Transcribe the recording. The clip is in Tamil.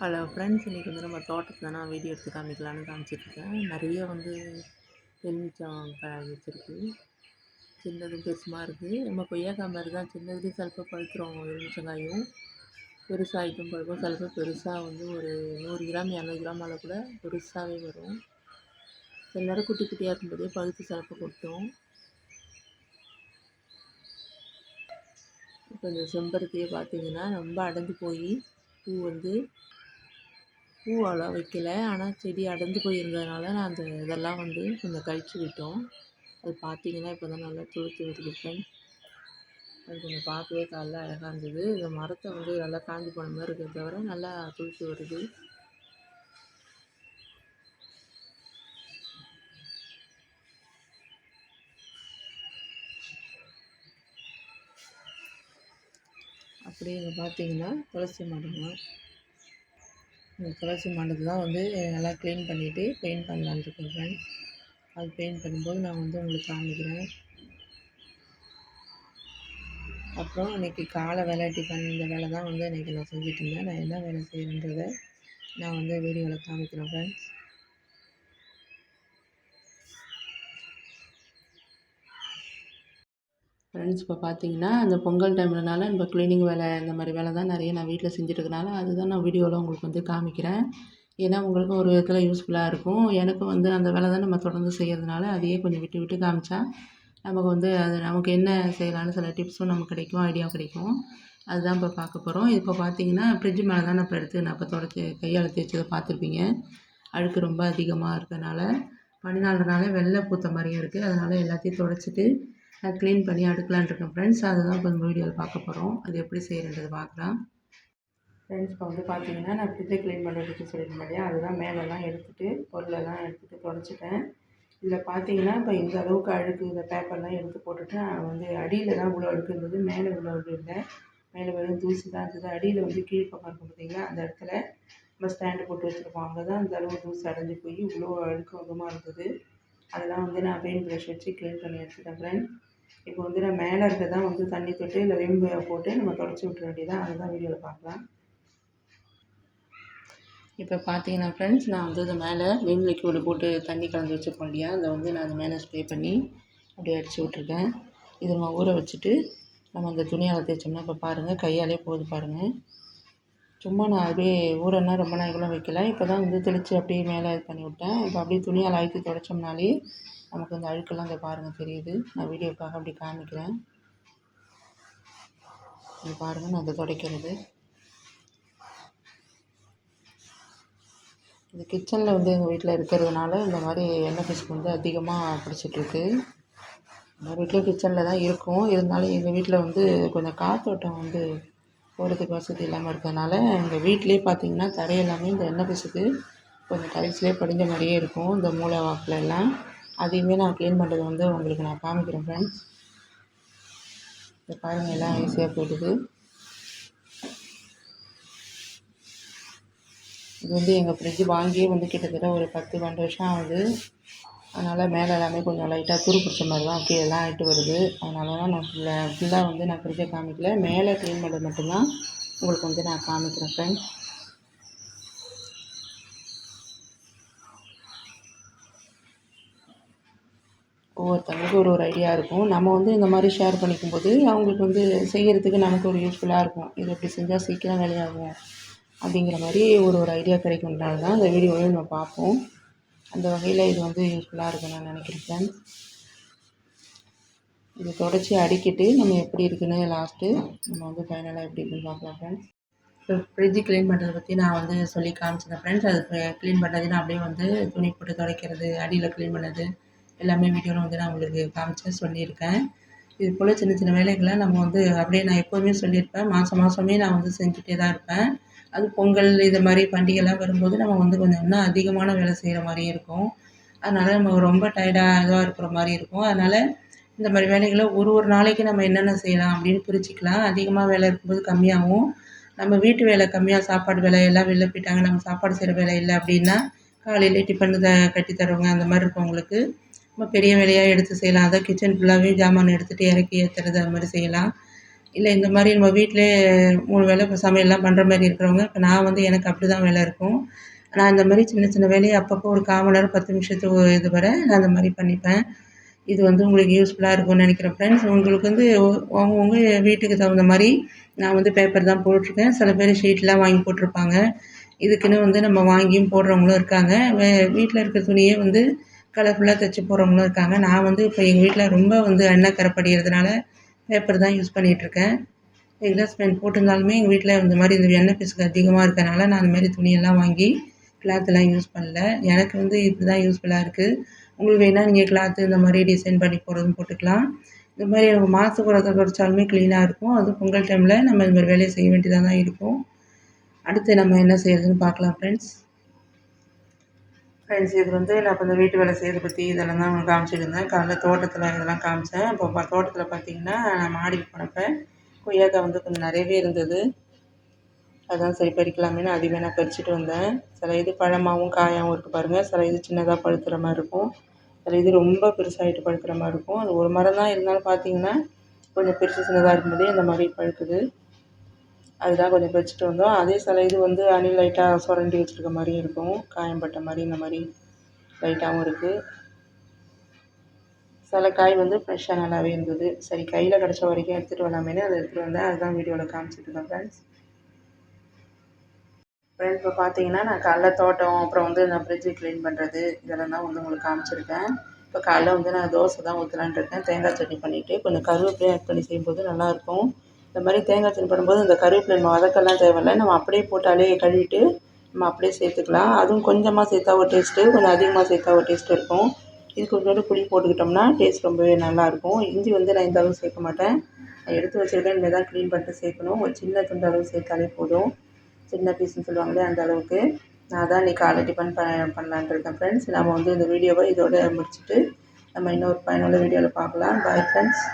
ஹலோ ஃப்ரெண்ட்ஸ் இன்றைக்கி வந்து நம்ம தோட்டத்தில் நான் வீடியோ எடுத்து காமிக்கலான்னு காமிச்சிட்ருக்கேன். நிறைய வந்து எலுமிச்சம் பழம் வச்சுருக்கு. சின்னதும் பெருசுமாக இருக்குது நம்ம கொய்யாக்காய் மாதிரி தான் சின்னதுலேயும் சில பேர் எலுமிச்சங்காயும் பெருசாகிட்டும் பழுக்கும். சிலப்போ பெருசாக வந்து ஒரு நூறு கிராம் இரநூறு கிராம் அளவு கூட பெருசாகவே வரும். எல்லோரும் குட்டி குட்டியாக இருக்கும்போதே பழுத்து சிலப்போ கொட்டும். இப்போ இந்த செம்பருத்தியை பார்த்தீங்கன்னா ரொம்ப அடைஞ்சு போய் பூ வந்து பூ அவ்வளோ வைக்கல. ஆனால் செடி அடர்ந்து போயிருந்ததுனால நான் அந்த இதெல்லாம் வந்து கொஞ்சம் கழிச்சு விட்டோம். அது பார்த்தீங்கன்னா இப்போ தான் நல்லா துளுத்து வருது அது கொஞ்சம் பார்க்கவே காலைல அழகாக இருந்தது. இந்த மரத்தை வந்து நல்லா காஞ்சி போன மாதிரி இருக்கிறத தவிர நல்லா துளுத்து வருது. அப்படியே பார்த்தீங்கன்னா துளசி மரங்க துளசி மண்டபத்தை தான் வந்து நல்லா க்ளீன் பண்ணிவிட்டு பெயிண்ட் பண்ணலான்னு இருக்கேன் ஃப்ரெண்ட்ஸ் அது பெயிண்ட் பண்ணும்போது நான் வந்து உங்களுக்கு காமிக்கிறேன். அப்புறம் இன்றைக்கி காலை வேலை டிஃபன் இந்த வேலை தான் வந்து இன்றைக்கி நான் செஞ்சுட்டு இருந்தேன். நான் என்ன வேலை செய்கிறேன்றதை நான் வந்து வீடியோவில் காமிக்கிறேன் ஃப்ரெண்ட்ஸ் ஃப்ரெண்ட்ஸ் இப்போ பார்த்தீங்கன்னா அந்த பொங்கல் டைம்லனால நம்ம க்ளீனிங் வேலை இந்த மாதிரி வேலை தான் நிறைய நான் வீட்டில் செஞ்சுட்டு அதுதான் நான் வீடியோவில் உங்களுக்கு வந்து காமிக்கிறேன். ஏன்னா உங்களுக்கும் ஒரு விதத்தில் யூஸ்ஃபுல்லாக இருக்கும். எனக்கும் வந்து அந்த வேலை தான் நம்ம தொடர்ந்து செய்கிறதுனால அதையே கொஞ்சம் விட்டு விட்டு காமிச்சா நமக்கு வந்து அது நமக்கு என்ன செய்யலான்னு சில டிப்ஸும் நமக்கு கிடைக்கும் ஐடியா கிடைக்கும். அதுதான் இப்போ பார்க்க போகிறோம் இப்போ பார்த்தீங்கன்னா ஃப்ரிட்ஜ் மேலே தான் இப்போ எடுத்து நான் இப்போ தொடச்சி கையால் தேய்ச்சதை பார்த்துருப்பீங்க. அழுக்கு ரொம்ப அதிகமாக இருக்கிறனால பனி நாள்னால வெள்ளை பூத்த மாதிரியும் இருக்குது அதனால் எல்லாத்தையும் தொடச்சிட்டு நான் க்ளீன் பண்ணி அடுக்கலான் இருக்கேன் ஃப்ரெண்ட்ஸ் அதை தான் இப்போ இந்த வீடியோவில் பார்க்க போகிறோம் அது எப்படி செய்கிறன்றது பார்க்கலாம். ஃப்ரெண்ட்ஸ் இப்போ வந்து பார்த்தீங்கன்னா நான் ஃப்ரிட்ஜை க்ளீன் பண்ணுறதுக்கு சொல்லியிருந்தேன் இல்லையா? அதுதான் மேலெல்லாம் எடுத்துகிட்டு பொருளெல்லாம் எடுத்துகிட்டு தொடச்சிட்டேன். இதில் பார்த்தீங்கன்னா இப்போ இந்த அளவுக்கு அழுக்கு இந்த பேப்பர்லாம் எடுத்து போட்டுட்டு நான் வந்து அடியில் தான் இவ்வளோ அழுக்கு இருந்தது. மேலே இவ்வளோ அழுக்கு இல்லை. மேலே வெறும் தூசி தான் இருந்தது. அடியில் வந்து கீழ்ப்பக்கம் இருக்கும் பார்த்தீங்களா அந்த இடத்துல நம்ம ஸ்டாண்டு போட்டு வச்சுருப்போம். அங்கே தான் இந்த அளவு தூசி அடைஞ்சு போய் இவ்வளோ அழுக்கு அதிகமாக இருந்தது. அதெல்லாம் வந்து நான் பெயிண்ட் ப்ரஷ் வச்சு க்ளீன் பண்ணி எடுத்துட்டேன் ஃப்ரெண்ட் இப்போ வந்து நான் மேலே இருக்கிறதான் வந்து தண்ணி தொட்டு இல்லை வெம்பு போட்டு நம்ம தொடச்சி விட்டுற வேண்டியதான் அதுதான் வீடியோவில் பார்க்கலாம். இப்போ பார்த்தீங்கன்னா ஃப்ரெண்ட்ஸ் நான் வந்து அது மேலே விம் லிக்யூடு போட்டு தண்ணி கலந்து வச்சுருக்கோம் இல்லையா? அதை வந்து நான் அது மேலே ஸ்ப்ரே பண்ணி அப்படியே அடித்து விட்ருக்கேன் இதை நம்ம ஊற வச்சுட்டு நம்ம அந்த துணியால் தேய்ச்சோம்னா இப்போ பாருங்கள் கையாலே போகுது பாருங்கள் சும்மா நான் அப்படியே ஊறன்னா ரொம்ப நாய்க்குலாம் வைக்கல. இப்போ தான் வந்து தெளித்து அப்படியே மேலே இது பண்ணி விட்டேன். இப்போ அப்படியே துணியால் அழுத்தி தொடச்சோம்னாலே நமக்கு இந்த அழுக்கெல்லாம் இந்த பாருங்கள் தெரியுது. நான் வீடியோக்காக அப்படி காமிக்கிறேன். இது பாருங்கள் நான் அதை துடைக்கிறது. இது கிச்சனில் வந்து எங்கள் வீட்டில் இருக்கிறதுனால இந்த மாதிரி எண்ணெய் பிசுக்கு வந்து அதிகமாக பிடிச்சிட்ருக்கு. எங்கள் வீட்டில் கிச்சனில் தான் இருக்கும். இருந்தாலும் எங்கள் வீட்டில் வந்து கொஞ்சம் காற்றோட்டம் வந்து போகிறதுக்கு வசதி இல்லாமல் இருக்கிறதுனால எங்கள் வீட்டிலே பார்த்திங்கன்னா தரை எல்லாமே இந்த எண்ணெய் பிசுக்கு கொஞ்சம் டைல்ஸ்லேயே படிஞ்ச மாதிரியே இருக்கும் இந்த மூளை வாக்கில் எல்லாம். அதையுமே நான் க்ளீன் பண்ணுறது வந்து உங்களுக்கு நான் காமிக்கிறேன் ஃப்ரெண்ட்ஸ் இதை பாருங்கள் எல்லாம் ஈஸியாக போயிடுது இது வந்து எங்கள் ஃப்ரிட்ஜ் வாங்கியே வந்து கிட்டத்தட்ட ஒரு பத்து பன்னெண்டு வருஷம் ஆகுது. அதனால் மேலே எல்லாமே கொஞ்சம் லைட்டாக துரு பிடிச்ச மாதிரி தான் அப்படியே எல்லாம் ஆகிட்டு வருது. அதனால தான் நான் ஃபுல்லாக ஃபுல்லாக வந்து நான் ஃப்ரிட்ஜை காமிக்கல. மேலே க்ளீன் பண்ணுறது மட்டும்தான் உங்களுக்கு வந்து நான் காமிக்கிறேன் ஃப்ரெண்ட்ஸ் ஒவ்வொருத்தவங்களுக்கும் ஒரு ஒரு ஐடியா இருக்கும். நம்ம வந்து இந்த மாதிரி ஷேர் பண்ணிக்கும் போது அவங்களுக்கு வந்து செய்கிறதுக்கு நமக்கு ஒரு யூஸ்ஃபுல்லாக இருக்கும். இது இப்படி செஞ்சால் சீக்கிரம் வேலையாகும் அப்படிங்கிற மாதிரி ஒரு ஒரு ஐடியா கிடைக்கும்னால தான் அந்த வீடியோவை நம்ம பார்ப்போம். அந்த வகையில் இது வந்து யூஸ்ஃபுல்லாக இருக்கும் நான் நினைக்கிறேன் ஃப்ரெண்ட்ஸ் இது தொடச்சி அடிக்கிட்டு நம்ம எப்படி இருக்குன்னு லாஸ்ட்டு நம்ம வந்து ஃபைனலாக எப்படி இருக்குன்னு பார்க்கலாம் ஃப்ரெண்ட்ஸ் இப்போ ஃப்ரிட்ஜ் க்ளீன் பண்ணுறதை பற்றி நான் வந்து சொல்லி காமிச்சிருந்தேன் ஃப்ரெண்ட்ஸ் அது க்ளீன் பண்ணுறது நான் அப்படியே வந்து துணி போட்டு துடைக்கிறது அடியில் க்ளீன் பண்ணது எல்லாமே வீடியோவில் வந்து நான் உங்களுக்கு காமிச்சு சொல்லியிருக்கேன். இது போல் சின்ன சின்ன வேலைகளை நம்ம வந்து அப்படியே நான் எப்போதுமே சொல்லியிருப்பேன். மாதம் மாதமே நான் வந்து செஞ்சுட்டே தான் இருப்பேன். அது பொங்கல் இது மாதிரி பண்டிகைலாம் வரும்போது நம்ம வந்து கொஞ்சம் இன்னும் அதிகமான வேலை செய்கிற மாதிரியே இருக்கும். அதனால் நம்ம ரொம்ப டயர்டாக இதாக இருக்கிற மாதிரி இருக்கும். அதனால் இந்த மாதிரி வேலைகளை ஒரு ஒரு நாளைக்கு நம்ம என்னென்ன செய்யலாம் அப்படின்னு பிரிச்சுக்கலாம். அதிகமாக வேலை இருக்கும்போது கம்மியாகவும் நம்ம வீட்டு வேலை கம்மியாக சாப்பாடு வேலை எல்லாம் வெளில போயிட்டாங்க. நம்ம சாப்பாடு செய்கிற வேலை இல்லை அப்படின்னா காலையில் டிஃபன் த கட்டி தருவாங்க. அந்த மாதிரி இருக்கவங்களுக்கு ரொம்ப பெரிய வேலையாக எடுத்து செய்யலாம். அதான் கிச்சன் ஃபுல்லாகவே ஜாமான் எடுத்துகிட்டு இறக்கி ஏற்றுறது அது மாதிரி செய்யலாம். இல்லை இந்த மாதிரி நம்ம வீட்டிலே மூணு வேளை இப்போ சமையல்லாம் பண்ணுற மாதிரி இருக்கிறவங்க இப்போ நான் வந்து எனக்கு அப்படி தான் வேலை இருக்கும். நான் இந்த மாதிரி சின்ன சின்ன வேலையை அப்பப்போ ஒரு கால் மணி நேரம் பத்து நிமிஷத்துக்கு இது வரை நான் அந்த மாதிரி பண்ணிப்பேன். இது வந்து உங்களுக்கு யூஸ்ஃபுல்லாக இருக்கும்னு நினைக்கிறேன் ஃப்ரெண்ட்ஸ் உங்களுக்கு வந்து அவங்கவுங்க வீட்டுக்கு தகுந்த மாதிரி நான் வந்து பேப்பர் தான் போட்டிருக்கேன். சில பேர் ஷீட்லாம் வாங்கி போட்டிருப்பாங்க. இதுக்குன்னு வந்து நம்ம வாங்கியும் போடுறவங்களும் இருக்காங்க. வே வீட்டில் இருக்கிற துணியே வந்து கலர்ஃபுல்லாக தைச்சி போகிறவங்களும் இருக்காங்க. நான் வந்து இப்போ எங்கள் வீட்டில் ரொம்ப வந்து எண்ணெய் கரை பேப்பர் தான் யூஸ் பண்ணிகிட்ருக்கேன் எக்ஸாஸ்ட் ஃபேன் போட்டிருந்தாலுமே எங்கள் வீட்டில் இந்த மாதிரி இந்த எண்ணெய் பிசுக்கு அதிகமாக இருக்கனால நான் அந்த மாதிரி துணியெல்லாம் வாங்கி கிளாத்தெல்லாம் யூஸ் பண்ணல. எனக்கு வந்து இப்படி தான் யூஸ்ஃபுல்லாக இருக்குது உங்களுக்கு வேணால் நீங்கள் கிளாத்து இந்த மாதிரி டிசைன் பண்ணி போகிறதும் போட்டுக்கலாம். இந்த மாதிரி மாதத்துக்கு ஒரு தடவை க்ளீனாக இருக்கும். அதுவும் பொங்கல் டைமில் நம்ம இந்த மாதிரி வேலையை செய்ய வேண்டியதாக தான் இருக்கும். அடுத்து நம்ம என்ன செய்யறதுன்னு பார்க்கலாம் ஃப்ரெண்ட்ஸ் ஃப்ரெண்ட்ஸ் இது வந்து நான் இப்போ இந்த வீட்டு வேலை செய்கிறத பற்றி இதெல்லாம் தான் உங்களுக்கு காமிச்சிட்டு இருந்தேன் காலைல தோட்டத்தில் இதெல்லாம் காமிச்சேன். இப்போ தோட்டத்தில் பார்த்தீங்கன்னா நான் மாடிக்கு போனப்போ கொய்யாக்காய் வந்து கொஞ்சம் நிறையவே இருந்தது. அதான் சரி பறிக்கலாமேன்னு அதுவே நான் பறிச்சுட்டு வந்தேன். சில இது பழமாகவும் காயாகவும் இருக்குது பாருங்கள் சில இது சின்னதாக பழுக்கிற மாதிரி இருக்கும். சில இது ரொம்ப பெருசாகிட்டு பழுக்கிற மாதிரி இருக்கும். அது ஒரு மரம் தான் இருந்தாலும் பார்த்தீங்கன்னா கொஞ்சம் பெருசு சின்னதாக இருக்கும்போதே இந்த மாதிரி பழுக்குது. அதுதான் கொஞ்சம் பறிச்சுட்டு வந்தோம். அதே சில இது வந்து அணில் லைட்டாக சுரண்டி வச்சுருக்க மாதிரியும் இருக்கும். காயம்பட்ட மாதிரி இந்த மாதிரி லைட்டாகவும் இருக்குது சில காய் வந்து ஃப்ரெஷ்ஷாக நல்லாவே இருந்தது. சரி கையில் கிடச்ச வரைக்கும் எடுத்துகிட்டு வரலாமேனு அதை எடுத்துகிட்டு வந்தேன். அதுதான் வீடியோவில் காமிச்சிட்ருக்கேன் ஃப்ரெண்ட்ஸ் ஃப்ரெண்ட்ஸ் இப்போ பார்த்தீங்கன்னா நான் காலைல தோட்டம் அப்புறம் வந்து நான் ஃப்ரிட்ஜு க்ளீன் பண்ணுறது இதெல்லாம் தான் வந்து உங்களுக்கு காமிச்சிருக்கேன். இப்போ காலைல வந்து நான் தோசை தான் ஊற்றலான்ட்டு இருக்கேன். தேங்காய் சட்னி பண்ணிவிட்டு கொஞ்சம் கருவேப்பிலையும் ஆட் பண்ணி செய்யும்போது நல்லாயிருக்கும் இந்த மாதிரி தேங்காய் சட்னி பண்ணும்போது இந்த கருவேப்பிலை நம்ம வதக்கெல்லாம் தேவையில்லை. நம்ம அப்படியே போட்டாலே கழுவிட்டு நம்ம அப்படியே சேர்த்துக்கலாம். அதுவும் கொஞ்சமாக சேர்த்தா ஒரு டேஸ்ட்டு கொஞ்சம் அதிகமாக சேர்த்தா ஒரு டேஸ்ட் இருக்கும். இது கொஞ்சோண்டு புளி போட்டுக்கிட்டோம்னா டேஸ்ட் ரொம்பவே நல்லாயிருக்கும் இஞ்சி வந்து நான் இந்த அளவு சேர்க்க மாட்டேன். நான் எடுத்து வச்சுருக்கேன். இனிமேல் தான் க்ளீன் பண்ணிட்டு சேர்க்கணும். ஒரு சின்ன துண்டு அளவு சேர்த்தாலே போதும். சின்ன பீஸ்னு சொல்லுவாங்களே அந்த அளவுக்கு. நான் தான் இன்றைக்கி காலை டிஃபன் ப பண்ணலான்ட்டு இருக்கேன் ஃப்ரெண்ட்ஸ் நம்ம வந்து இந்த வீடியோவை இதோட முடிச்சுட்டு நம்ம இன்னொரு பயனுள்ள வீடியோவில் பார்க்கலாம். Bye friends